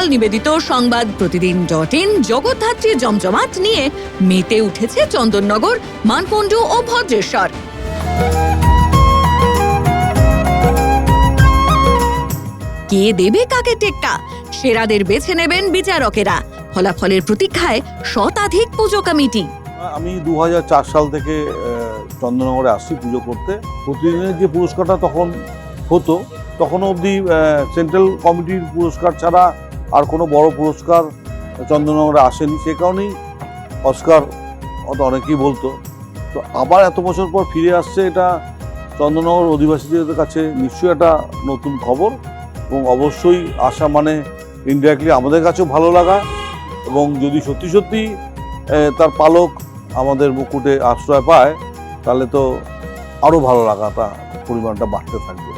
পলিবল নিবেদিত সংবাদ প্রতিদিন ডট ইন জমজমাট নিয়ে মেতে উঠেছে চন্দননগর মানকুণ্ডু ও ভদ্রেশ্বর। কে দেবে কাকে টেক্কা? সেরাদের বেছে নেবেন বিচারকেরা। ফলাফলের প্রতীক্ষায় শতাধিক পুজো কমিটি। আমি দু হাজার চার সাল থেকে আহ, চন্দননগরে আসছি পুজো করতে। প্রতিদিনের যে পুরস্কারটা তখন হতো তখনও অবধি সেন্ট্রাল কমিটির পুরস্কার ছাড়া আর কোনো বড় পুরস্কার চন্দননগরে আসেনি, সে কারণেই অস্কার হয়তো অনেকেই বলতো। তো আবার এত বছর পর ফিরে আসছে এটা চন্দ্রনগর অধিবাসীদের কাছে নিশ্চয়ই একটা নতুন খবর এবং অবশ্যই আসা মানে ইনডাইরেক্টলি আমাদের কাছেও ভালো লাগা এবং যদি সত্যি সত্যি তার পালক আমাদের মুকুটে আশ্রয় পায়, তাহলে তো আরও ভালো লাগাটা, পরিমাণটা বাড়তে থাকবে।